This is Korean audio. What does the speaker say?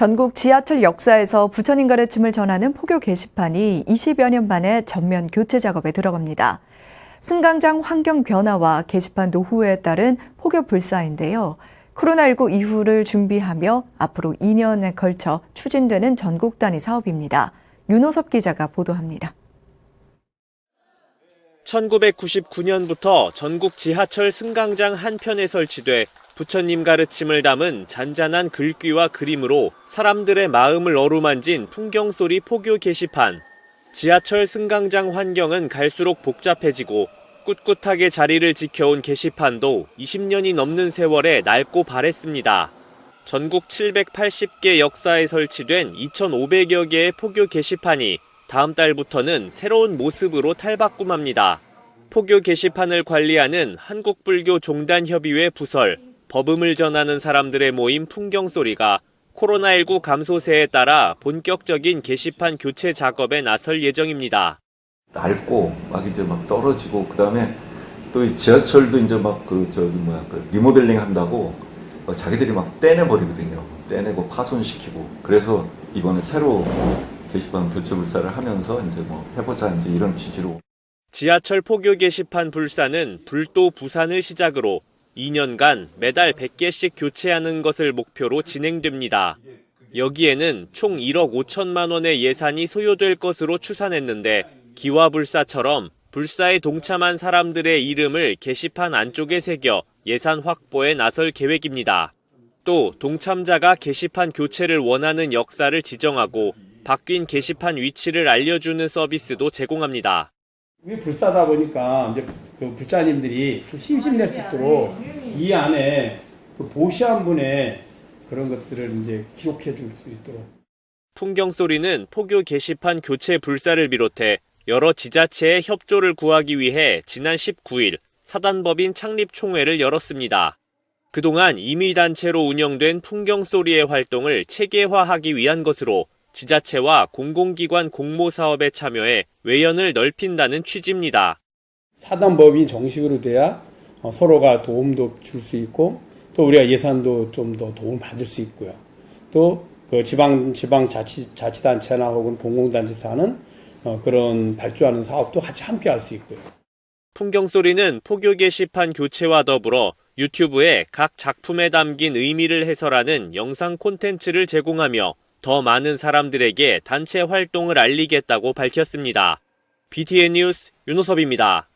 전국 지하철 역사에서 부처님 가르침을 전하는 포교 게시판이 20여 년 만에 전면 교체 작업에 들어갑니다. 승강장 환경 변화와 게시판 노후에 따른 포교 불사인데요. 코로나19 이후를 준비하며 앞으로 2년에 걸쳐 추진되는 전국 단위 사업입니다. 윤호섭 기자가 보도합니다. 1999년부터 전국 지하철 승강장 한편에 설치돼 부처님 가르침을 담은 잔잔한 글귀와 그림으로 사람들의 마음을 어루만진 풍경소리 포교 게시판. 지하철 승강장 환경은 갈수록 복잡해지고 꿋꿋하게 자리를 지켜온 게시판도 20년이 넘는 세월에 낡고 바랬습니다. 전국 780개 역사에 설치된 2,500여 개의 포교 게시판이 다음 달부터는 새로운 모습으로 탈바꿈합니다. 포교 게시판을 관리하는 한국불교 종단협의회 부설, 법음을 전하는 사람들의 모임 풍경소리가 코로나19 감소세에 따라 본격적인 게시판 교체 작업에 나설 예정입니다. 낡고 막 이제 막 떨어지고 그다음에 또이 지하철도 이제 막 그 저기 뭐야 그 리모델링 한다고 막 자기들이 막 떼내 버리거든요. 떼내고 파손시키고 그래서 이번에 새로 게시판 교체 불사를 하면서 이제 뭐 해보자 이제 이런 취지로 지하철 포교 게시판 불사는 불도 부산을 시작으로 2년간 매달 100개씩 교체하는 것을 목표로 진행됩니다. 여기에는 총 1억 5천만 원의 예산이 소요될 것으로 추산했는데 기와불사처럼 불사에 동참한 사람들의 이름을 게시판 안쪽에 새겨 예산 확보에 나설 계획입니다. 또 동참자가 게시판 교체를 원하는 역사를 지정하고 바뀐 게시판 위치를 알려주는 서비스도 제공합니다. 이게 불사다 보니까 이제 그 불자님들이 좀 심심될 수 있도록 이 안에 그 보시한 분의 그런 것들을 이제 기록해 줄 수 있도록 풍경 소리는 포교 게시판 교체 불사를 비롯해 여러 지자체의 협조를 구하기 위해 지난 19일 사단법인 창립 총회를 열었습니다. 그동안 임의단체로 운영된 풍경 소리의 활동을 체계화하기 위한 것으로 지자체와 공공기관 공모 사업에 참여해 외연을 넓힌다는 취지입니다. 사단법인 정식으로 돼야 어, 서로가 도움도 줄 수 있고 또 우리가 예산도 좀 더 도움 받을 수 있고요. 또 그 지방 지방 자치 자치단체나 혹은 공공단체 사는 어, 그런 발주하는 사업도 같이 함께 할 수 있고요. 풍경 소리는 포교 게시판 교체와 더불어 유튜브에 각 작품에 담긴 의미를 해설하는 영상 콘텐츠를 제공하며 더 많은 사람들에게 단체 활동을 알리겠다고 밝혔습니다. BTN 뉴스 윤호섭입니다.